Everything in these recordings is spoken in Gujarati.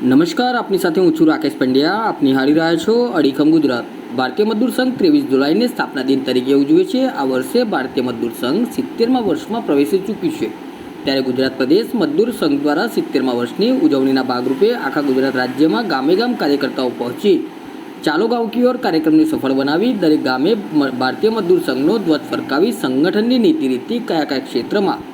નમસ્કાર, આપની સાથે હું છું રાકેશ પંડ્યા. આપ નિહાળી રહ્યા છો અડીખમ ગુજરાત. ભારતીય મજદૂર સંઘ ત્રેવીસ જુલાઈને સ્થાપના દિન તરીકે ઉજવે છે. આ વર્ષે ભારતીય મજદૂર સંઘ સિત્તેરમાં વર્ષમાં પ્રવેશી ચૂક્યું છે. ત્યારે ગુજરાત પ્રદેશ મજદૂર સંઘ દ્વારા સિત્તેરમાં વર્ષની ઉજવણીના ભાગરૂપે આખા ગુજરાત રાજ્યમાં ગામે ગામ કાર્યકર્તાઓ પહોંચી ચાલો ગાંવ કી ઓર કાર્યક્રમને સફળ બનાવી દરેક ગામે ભારતીય મજદૂર સંઘનો ધ્વજ ફરકાવી સંગઠનની નીતિ રીતિ કયા કયા ક્ષેત્રમાં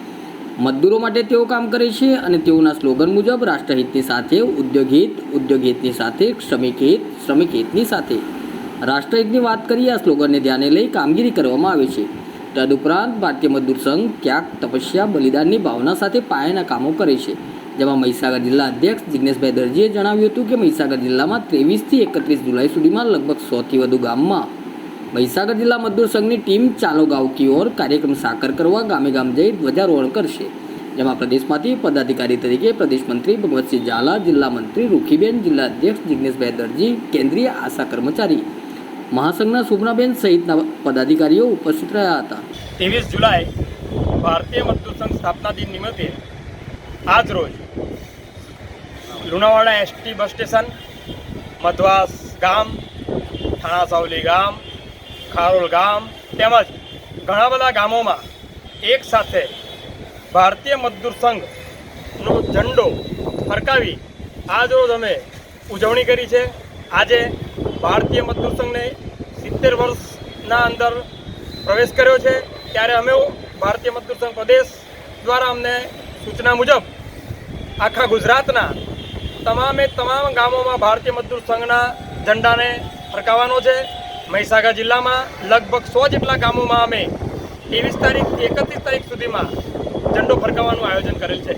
મજદૂરો માટે તેઓ કામ કરે છે અને તેઓના સ્લોગન મુજબ રાષ્ટ્રહિતની સાથે ઉદ્યોગહિત ઉદ્યોગહિતની સાથે શ્રમિક હિત શ્રમિક હિતની સાથે. રાષ્ટ્રહિતની વાત કરીએ, આ સ્લોગનને ધ્યાને લઈ કામગીરી કરવામાં આવે છે. તદુપરાંત ભારતીય મજદૂર સંઘ ત્યાગ તપસ્યા, બલિદાનની ભાવના સાથે પાયાના કામો કરે છે. જેમાં મહીસાગર જિલ્લા અધ્યક્ષ જિગ્નેશભાઈ દરજીએ જણાવ્યું હતું કે મહીસાગર જિલ્લામાં ત્રેવીસથી એકત્રીસ જુલાઈ સુધીમાં લગભગ સોથી વધુ ગામમાં મહીસાગર જિલ્લા મજદૂર સંઘની ટીમ ચાલો ગાંવ કી ઓર કાર્યક્રમ સાકર કરવા ગામે ગામ જઈ ધ્વજારોહણ કરશે. જેમાં પ્રદેશમાંથી પદાધિકારી તરીકે પ્રદેશ મંત્રી ભગવતસિંહ ઝાલા, જિલ્લા મંત્રી રૂખીબેન, જિલ્લા અધ્યક્ષ જિજ્ઞેશભાઈ દરજી કેન્દ્રીય આશા કર્મચારી મહાસંઘના સુભનાબેન સહિતના પદાધિકારીઓ ઉપસ્થિત રહ્યા હતા. ત્રેવીસ જુલાઈ ભારતીય મજદૂર સંઘ સ્થાપના દિન નિમિત્તે આજ રોજ Lunawada ST bus station, Madhvas ગામ થાણા સાવલી ગામ ખારોલ ગામ તેમજ ઘણા બધા ગામોમાં એક સાથે ભારતીય મજદૂર સંઘનો ઝંડો ફરકાવી આજ રોજ અમે ઉજવણી કરી છે. આજે ભારતીય મજદૂર સંઘને સિત્તેર વર્ષના અંદર પ્રવેશ કર્યો છે. ત્યારે અમે ભારતીય મજદૂર સંઘ પ્રદેશ દ્વારા અમને સૂચના મુજબ આખા ગુજરાતના તમામે તમામ ગામોમાં ભારતીય મજદૂર સંઘના ઝંડાને ફરકાવવાનો છે. મહીસાગર જિલ્લામાં લગભગ સો જેટલા ગામોમાં અમે ત્રેવીસ તારીખ એકત્રીસ તારીખ સુધીમાં ઝંડો ફરકાવવાનું આયોજન કરેલ છે.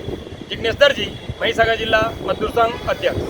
જિજ્ઞેશ દરજી મહીસાગર જિલ્લા મજદૂર સંઘ અધ્યક્ષ.